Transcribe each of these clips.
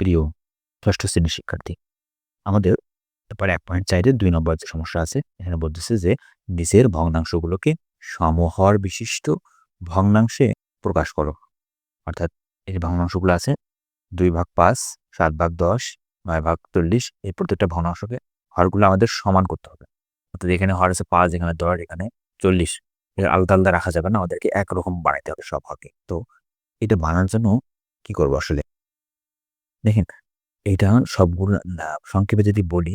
প্রিয় ষষ্ঠ শ্রেণির শিক্ষার্থী। আমাদের এরপরে এক পয়েন্ট চাইতে দুই নম্বর যে সমস্যা আছে, এখানে বলতেছে যে নিচের ভগ্নাংশগুলোকে সমহর বিশিষ্ট ভগ্নাংশে প্রকাশ করো। অর্থাৎ এই ভগ্নাংশগুলো আছে দুই ভাগ পাঁচ, সাত ভাগ দশ, নয় ভাগ চল্লিশ, এই প্রত্যেকটা ভগ্নাংশকে হরগুলো আমাদের সমান করতে হবে। অর্থাৎ এখানে হর আছে পাঁচ, এখানে দশ, এখানে চল্লিশ। আলাদা আলাদা রাখা যাবে না, আমাদেরকে একরকম বানাইতে হবে সব হরকে। তো এটা বানানোর জন্য কি করব আসলে? দেখেন, এটা সবগুলো সংক্ষেপে যদি বলি,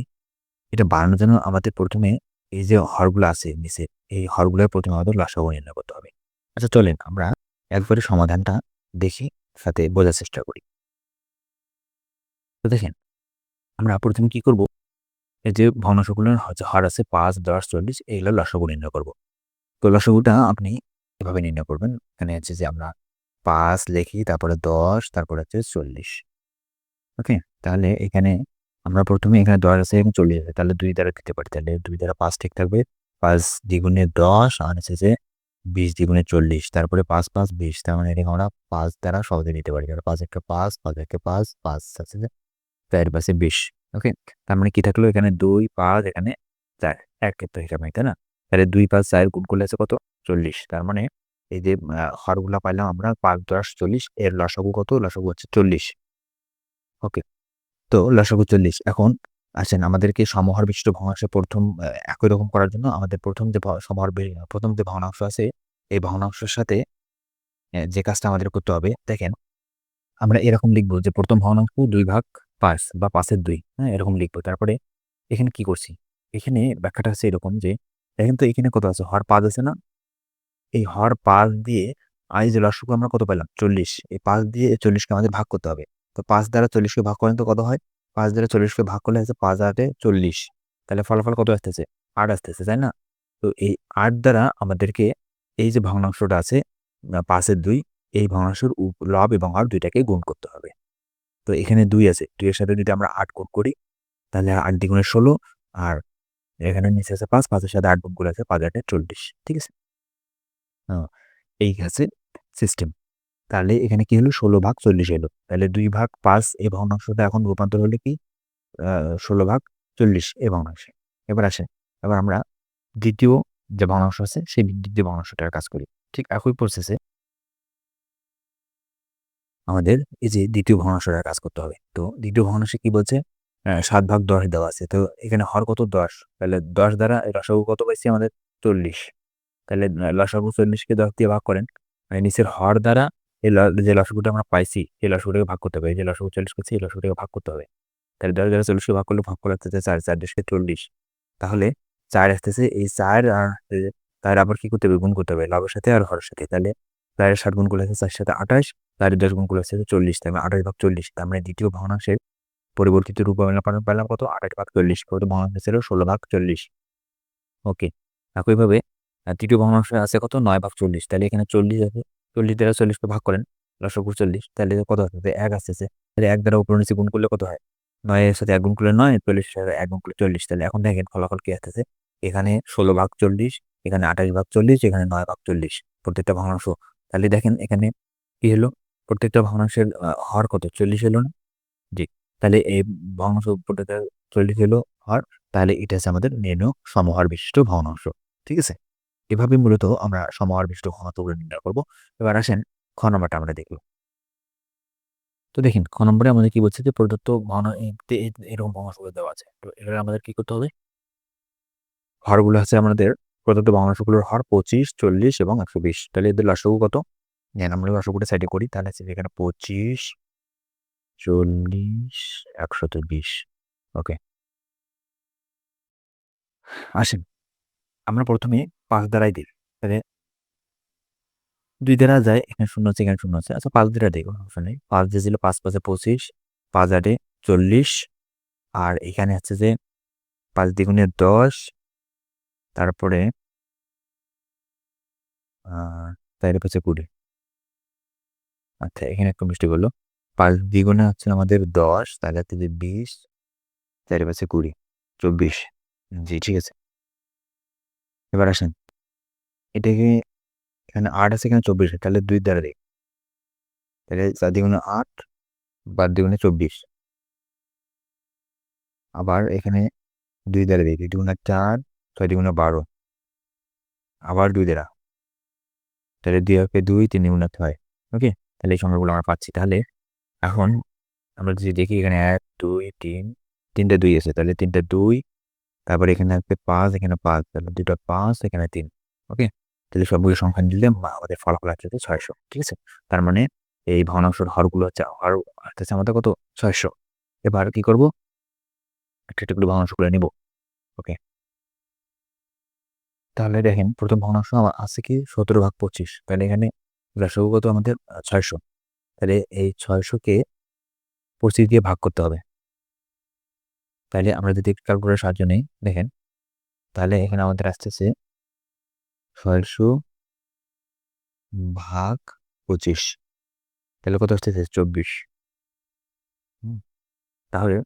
এটা বানানোর জন্য আমাদের প্রথমে এই যে হরগুলো আছে নিচে, এই হরগুলোর প্রথমে আমাদের লসাগু নির্ণয় করতে হবে। আচ্ছা চলেন আমরা একবারে সমাধানটা দেখি, সাথে বোঝার চেষ্টা করি। তো দেখেন, আমরা প্রথমে কি করব? এই যে ভগ্নাংশগুলোর হর আছে পাঁচ, দশ, চল্লিশ এইগুলো লসাগু নির্ণয় করব। তো লসাগুটা আপনি এভাবে নির্ণয় করবেন, এখানে হচ্ছে যে আমরা পাঁচ লিখি, তারপরে দশ, তারপরে হচ্ছে চল্লিশ। ওকে তাহলে এখানে আমরা প্রথমে এখানে দশ আছে এবং চল্লিশ আছে। তাহলে দুই দ্বারা দিতে পারি। তাহলে দুই দ্বারা পাঁচ ঠিক থাকবে। পাঁচ দ্বিগুণে দশ, আর যে বিশ দ্বিগুণে চল্লিশ। তারপরে পাঁচ পাঁচ, বিশ। তার মানে এটাকে আমরা পাঁচ দ্বারা সহজে নিতে পারি। পাঁচ একটা পাঁচ পাঁচ একটা পাঁচ পাঁচ আছে চার পাশে বিশ। ওকে তার মানে কি থাকল? এখানে দুই, পাঁচ, এখানে চার। এক তো হিসাব, তাই না? তাহলে দুই, পাঁচ, চার গুণ করলে আছে কত? চল্লিশ। তার মানে এই যে হরগুলা পাইলাম আমরা পাঁচ দশ চল্লিশ। এর লসাগু কত? লসাগু হচ্ছে চল্লিশ। ওকে তো লসাগু চল্লিশ, এখন আসেন আমাদেরকে সমহার বিশিষ্ট ভগ্নাংশে প্রথম একই রকম করার জন্য আমাদের প্রথম যে সমহর প্রথম যে ভগ্নাংশ আছে, এই ভগ্নাংশের সাথে যে কাজটা আমাদের করতে হবে, দেখেন আমরা এরকম লিখব যে প্রথম ভগ্নাংশ দুই ভাগ পাঁচ বা পাঁচের দুই হ্যাঁ এরকম লিখব। তারপরে এখানে কি করছি? এখানে ব্যাখ্যাটা হচ্ছে এরকম যে, দেখেন তো এখানে কত আছে, হর পাঁচ আছে না? এই হর পাঁচ দিয়ে, আই যে লসগু আমরা কত পেলাম? চল্লিশ। এই পাঁচ দিয়ে চল্লিশকে আমাদের ভাগ করতে হবে। তো পাঁচ দ্বারা চল্লিশকে ভাগ করেন তো কত হয়? পাঁচ দ্বারা চল্লিশকে ভাগ করলে হচ্ছে পাঁচ আটে চল্লিশ। তাহলে ফলাফল কত আসতেছে? আট আসতেছে, তাই না? তো এই আট দ্বারা আমাদেরকে এই যে ভগ্নাংশটা আছে পাঁচের দুই, এই ভগ্নাংশের লব এবং হর দুইটাকে গুণ করতে হবে। তো এখানে দুই আছে দুইয়ের সাথে যদি আমরা আট গুণ করি, তাহলে আট দ্বিগুণে ষোলো, আর এখানে নিচে আছে পাঁচ, পাঁচের সাথে আট গুণ করে আছে পাঁচ আটে চল্লিশ, ঠিক আছে? এই আছে সিস্টেম তাহলে এখানে কি হলো? ষোলো ভাগ চল্লিশ এলো। তাহলে দুই ভাগ পাঁচ এই ভগ্নাংশটা এখন রূপান্তর হলে কি? ষোলো ভাগ চল্লিশ এ ভগ্নাংশে এবার আসে এবার আমরা দ্বিতীয় যে ভগ্নাংশ আছে, সেই দ্বিতীয় ভগ্নাংশটার কাজ করি। ঠিক একই প্রসেসে আমাদের এই যে দ্বিতীয় ভগ্নাংশটার কাজ করতে হবে। তো দ্বিতীয় ভগ্নাংশে কি বলছে? সাত ভাগ দশ দেওয়া আছে। তো এখানে হর কত? দশ। তাহলে দশ দ্বারা রসাগু কত পাইছি আমাদের? চল্লিশ। তাহলে লসাগু চল্লিশকে দশ দিয়ে ভাগ করেন। মানে নিচের হর দ্বারা এই যে লসাগুটা আমরা পাইছি, এই লসাগুটাকে ভাগ করতে হবে। এই যে লসাগু চল্লিশ করছি, এই লসাগুটাকে ভাগ করতে হবে। তাহলে দশ দ্বারা চল্লিশকে ভাগ করলে, ভাগ করে আসতেছে চার চার দেশকে চল্লিশ। তাহলে চার আসতেছে, এই চার আর তার আবার কি করতে হবে? গুণ করতে হবে। লাভের সাথে আর হরের সাথে। তাহলে চারের ষাট গুণ করলে চার সাথে আঠাশ চারের দশ গুণ করলে আসতেছে চল্লিশ। তাই মানে আঠাশ ভাগ চল্লিশ। তার মানে দ্বিতীয় ভগ্নাংশের পরিবর্তিত রূপ পেলাম কত? আঠাশ ভাগ চল্লিশ। কত ভগ্নাংশ ছিল? ষোলো ভাগ চল্লিশ। ওকে। একইভাবে তৃতীয় ভগ্নাংশ আছে কত? নয় ভাগ চল্লিশ। তাহলে এখানে চল্লিশ আছে। চল্লিশ দ্বারা চল্লিশকে ভাগ করেন লসগু চল্লিশ তাহলে কত আসতেছে এক আসতেছে তাহলে এক দ্বারা উপর নিচে গুণ করলে কত হয়? নয়ের সাথে এক গুণ করলে নয় চল্লিশের সাথে এক গুণ করলে চল্লিশ। তাহলে এখন দেখেন ফলাফল কি আসতেছে। এখানে ষোলো ভাগ চল্লিশ, এখানে আঠাশ ভাগ চল্লিশ, এখানে নয় ভাগ চল্লিশ। প্রত্যেকটা ভগ্নাংশ। তাহলে দেখেন এখানে কি হলো? প্রত্যেকটা ভগ্নাংশের হর কত? চল্লিশ এলো না? জি। তাহলে এই ভগ্নাংশ প্রত্যেকটা চল্লিশ এলো হর। তাহলে এটা হচ্ছে আমাদের নির্ণ সমহার বিশিষ্ট ভগ্নাংশ। ঠিক আছে? এভাবে মূলত আমরা সমহার বিশিষ্ট ঘনত্বগুলো নির্ণয় করব। এবার আসেন খ নম্বরটা আমরা দেখব তো দেখেন, খ নম্বরে আমাদের কি বলছে যে, প্রদত্ত ঘন এরকম ভগ্নাংশগুলো দেওয়া আছে। তো এটা আমাদের কি করতে হবে? হরগুলো আছে আমাদের প্রদত্ত ভগ্নাংশগুলোর হর পঁচিশ, চল্লিশ এবং একশো বিশ। তাহলে এদের লসগু কত? নেন আমরা লসগুটা সাইডে করি, তাহলে আছে এখানে পঁচিশ, চল্লিশ একশত বিশ। ওকে। আসেন, আমরা প্রথমে পাঁচ দ্বারাই দিই তাহলে দুই দ্বারা যায়, এখানে শূন্য আছে এখানে শূন্য আছে আচ্ছা পাঁচ দ্বারা দিই অপশন নেই। পাঁচ দিয়ে ছিল পাঁচ, পাঁচে পঁচিশ, পাঁচ আটে চল্লিশ, আর এখানে হচ্ছে যে পাঁচ দ্বিগুণে দশ, তারপরে তাই পাচ্ছে কুড়ি। আচ্ছা এখানে একটু মিষ্টি বলল। পাঁচ দ্বিগুণে হচ্ছে আমাদের দশ, তাহলে হচ্ছে যে বিশ চারি পাশে কুড়ি, চব্বিশ। জি, ঠিক আছে। এবার আসেন। এটাকে এখানে আট আছে, এখানে চব্বিশ তাহলে দুই দ্বারা দিই। তাহলে চার দ্বিগুণে আট, বার দ্বিগুণে চব্বিশ। আবার এখানে দুই দ্বারা দিই, দুই দুগুণা চার, ছয় দুগুণা বারো। আবার দুই দ্বারা। তাহলে দুই একে দুই, তিন দুগুণা ছয়। ওকে? তাহলে এই সংখ্যাগুলো আমরা পাচ্ছি। তাহলে এখন আমরা যদি দেখি এখানে এক, দুই, তিন, তিনটে দুই আছে, তাহলে তিনটে দুই, তারপরে এখানে আসবে পাঁচ, এখানে পাঁচ, তাহলে দুটো পাঁচ, এখানে তিন। ওকে তাহলে সবগুলো সংখ্যা নিলে আমাদের ফলাফল আছে ছয়শো, ঠিক আছে? তার মানে এই ভগ্নাংশের হরগুলো হচ্ছে হর আসতেছে আমাদের কত? ছয়শো। এবার কি করব? একটা একটা করে ভগ্নাংশগুলো নিব ওকে তাহলে দেখেন, প্রথম ভগ্নাংশ আমার আছে কি? সতেরো ভাগ পঁচিশ। তাহলে এখানে কত? আমাদের ছয়শো। তাহলে এই ছয়শোকে পঁচিশ দিয়ে ভাগ করতে হবে। তাহলে আমরা যদি ক্যালকুলেটার সাহায্য নেই, দেখেন। তাহলে এখানে আমাদের আসতেছে ছয়শো ভাগ পঁচিশ। তাহলে কত আসতেছে? চব্বিশ। হুম, তাহলে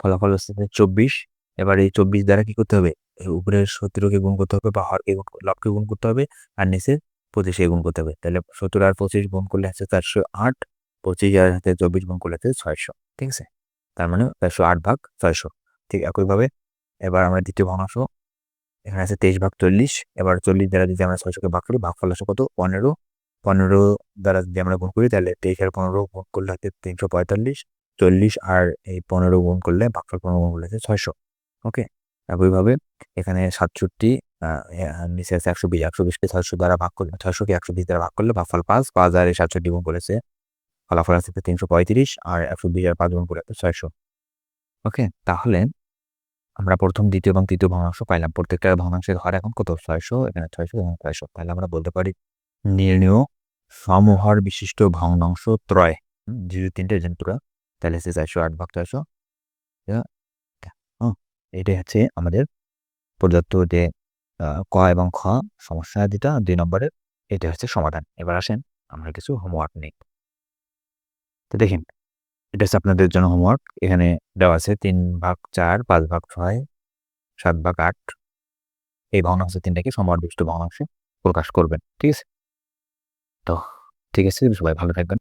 ফলাফল আসতেছে চব্বিশ। এবার এই চব্বিশ দ্বারা কি করতে হবে? এই উপরের সতেরোকে গুণ করতে হবে বা হরকে গুণ লবকে গুণ করতে হবে আর নিচে পঁচিশে গুণ করতে হবে। তাহলে সতেরো আর পঁচিশ গুণ করলে হচ্ছে চারশো আট পঁচিশ আর হাতে চব্বিশ গুণ করলে হচ্ছে ছয়শো। ঠিক আছে? তার মানে চারশো আট ভাগ ছয়শো। ঠিক একইভাবে এবার আমরা দ্বিতীয় ভগ্নাংশ এখানে আছে তেইশ ভাগ চল্লিশ, এবার চল্লিশ দ্বারা যদি আমরা ছয়শোকে ভাগ করি, ভাগফল আসে কত? পনেরো। পনেরো দ্বারা যদি আমরা গুণ করি, তাহলে তেইশ আর পনেরো গুণ করলে হচ্ছে তিনশো পঁয়তাল্লিশ। চল্লিশ আর এই পনেরো গুণ করলে ভাগফল পনেরো গুণ করলে হচ্ছে ছয়শো। ওকে? একইভাবে এখানে সাতষট্টি নিচে আছে একশো বিশ। একশো বিশকে ছয়শো দ্বারা ভাগ করলে ছয়শোকে একশো বিশ দ্বারা ভাগ করলে ভাগফল পাঁচ পাঁচ আর এই সাতষট্টি গুণ করেছে, ফলাফল আছে তিনশো পঁয়ত্রিশ আর একশো বিশ আর পাঁচ গুণ করে ছয়শো। ওকে? তাহলে আমরা প্রথম, দ্বিতীয় এবং তৃতীয় ভগ্নাংশ পাইলাম। প্রত্যেকটা ভগ্নাংশের হর এখন কত? ছয়শো? এখানে ছয়শো এখানে ছয়শো। তাহলে আমরা বলতে পারি নির্ণয় সমহর বিশিষ্ট ভগ্নাংশ ত্রয়। যেহেতু তিনটে জন্তুরা তাহলে হচ্ছে চারশো, আট ভাগ হ্যাঁ এটাই হচ্ছে আমাদের প্রদত্ত যে ক এবং খ সমস্যা যেটা দুই নম্বরের, এটা হচ্ছে সমাধান। এবার আসেন, আমরা কিছু হোমওয়ার্ক নেই। তো দেখেন এটা হচ্ছে আপনাদের জন্য হোমওয়ার্ক এখানে দেওয়া আছে তিন ভাগ চার, পাঁচ ভাগ ছয়, সাত ভাগ আট। এই ভগ্নাংশ তিনটাকে সমহর বিশিষ্ট ভগ্নাংশে প্রকাশ করবেন, ঠিক আছে? তো, ঠিক আছে, সবাই ভালো থাকবেন।